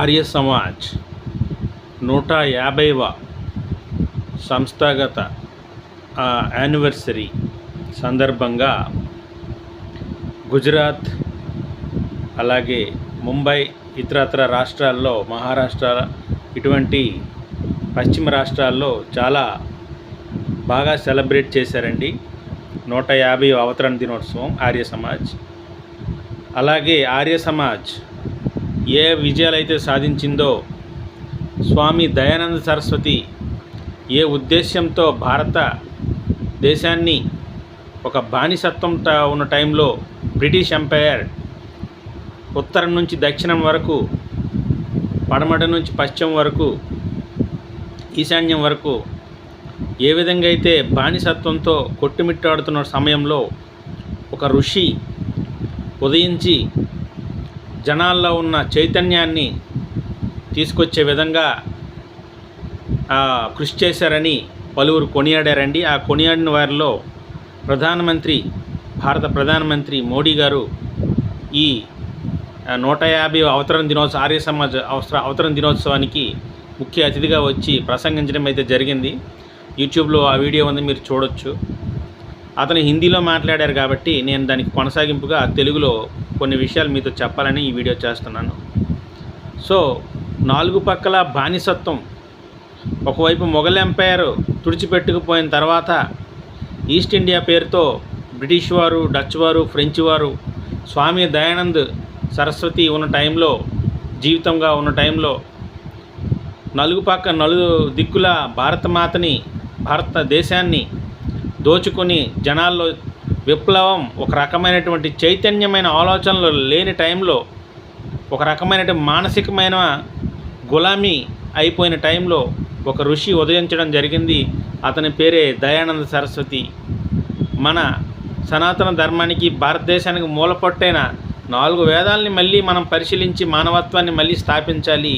ఆర్య సమాజ్ నూట యాభైవ సంస్థాగత యానివర్సరీ సందర్భంగా గుజరాత్ అలాగే ముంబై ఇతరత్ర రాష్ట్రాల్లో మహారాష్ట్ర ఇటువంటి పశ్చిమ రాష్ట్రాల్లో చాలా బాగా సెలబ్రేట్ చేశారండి. నూట యాభై అవతరణ దినోత్సవం ఆర్య సమాజ్. అలాగే ఆర్య సమాజ్ ఏ విజయాలైతే సాధించిందో స్వామి దయానంద సరస్వతి ఏ ఉద్దేశ్యంతో భారత దేశాన్ని ఒక బానిసత్వం ఉన్న టైంలో బ్రిటిష్ ఎంపైర్ ఉత్తరం నుంచి దక్షిణం వరకు పడమట నుంచి పశ్చిమం వరకు ఈశాన్యం వరకు ఏ విధంగా అయితే బానిసత్వంతో కొట్టుమిట్టాడుతున్న సమయంలో ఒక ఋషి ఉదయించి జనాల్లో ఉన్న చైతన్యాన్ని తీసుకొచ్చే విధంగా కృషి చేశారని పలువురు కొనియాడారండి. ఆ కొనియాడిన వారిలో ప్రధానమంత్రి భారత ప్రధానమంత్రి మోడీ గారు ఈ నూట యాభై అవతరణ దినోత్సవ ఆర్య సమాజ్ అవసర అవతరణ దినోత్సవానికి ముఖ్య అతిథిగా వచ్చి ప్రసంగించడం అయితే జరిగింది. యూట్యూబ్లో ఆ వీడియో ఉంది మీరు చూడొచ్చు. అతను హిందీలో మాట్లాడారు కాబట్టి నేను దానికి కొనసాగింపుగా తెలుగులో కొన్ని విషయాలు మీతో చెప్పాలని ఈ వీడియో చేస్తున్నాను. సో నాలుగు పక్కల బానిసత్వం. ఒకవైపు మొఘల్ ఎంపైర్ తుడిచిపెట్టుకుపోయిన తర్వాత ఈస్ట్ ఇండియా పేరుతో బ్రిటిష్ వారు డచ్ వారు ఫ్రెంచ్ వారు స్వామి దయానంద్ సరస్వతి ఉన్న టైంలో జీవితంగా ఉన్న టైంలో నలుగు పక్క నలుగు దిక్కుల భారతమాతని భారతదేశాన్ని దోచుకొని జనాల్లో విప్లవం ఒక రకమైనటువంటి చైతన్యమైన ఆలోచనలు లేని టైంలో ఒక రకమైనటువంటి మానసికమైన గులామీ అయిపోయిన టైంలో ఒక ఋషి ఉదయించడం జరిగింది. అతని పేరే దయానంద సరస్వతి. మన సనాతన ధర్మానికి భారతదేశానికి మూలపొట్టైన నాలుగు వేదాలని మళ్ళీ మనం పరిశీలించి మానవత్వాన్ని మళ్ళీ స్థాపించాలి.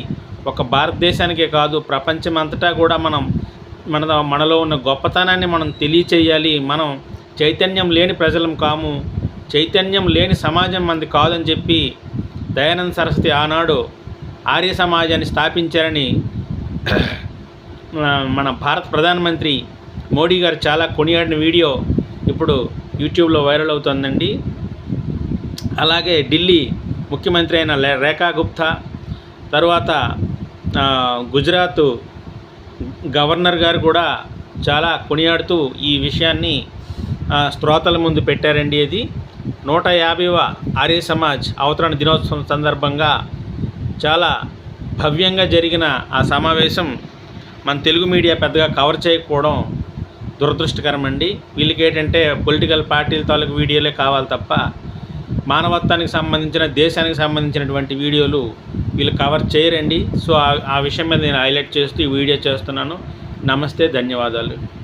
ఒక భారతదేశానికే కాదు ప్రపంచం అంతటా కూడా మనం మన మనలో ఉన్న గొప్పతనాన్ని మనం తెలియచేయాలి. మనం చైతన్యం లేని ప్రజలం కాము. చైతన్యం లేని సమాజం మనది కాదని చెప్పి దయానంద సరస్వతి ఆనాడు ఆర్య సమాజాన్ని స్థాపించారని మన భారత ప్రధానమంత్రి మోడీ గారు చాలా కొనియాడిన వీడియో ఇప్పుడు యూట్యూబ్లో వైరల్ అవుతుందండి. అలాగే ఢిల్లీ ముఖ్యమంత్రి అయిన రేఖా గుప్తా తర్వాత గుజరాత్ గవర్నర్ గారు కూడా చాలా కొనియాడుతూ ఈ విషయాన్ని శ్రోతల ముందు పెట్టారండి ఇది నూట యాభైవ ఆర్య సమాజ్ అవతరణ దినోత్సవం సందర్భంగా చాలా భవ్యంగా జరిగిన ఆ సమావేశం మన తెలుగు మీడియా పెద్దగా కవర్ చేయకపోవడం దురదృష్టకరం అండి వీళ్ళకి ఏంటంటే పొలిటికల్ పార్టీల తాలూకు వీడియోలే కావాలి తప్ప మానవత్వానికి సంబంధించిన దేశానికి సంబంధించినటువంటి వీడియోలు వీళ్ళు కవర్ చేయరండి. సో ఆ- విషయం మీద నేను హైలైట్ చేస్తూ ఈ వీడియో చేస్తున్నాను. నమస్తే ధన్యవాదాలు.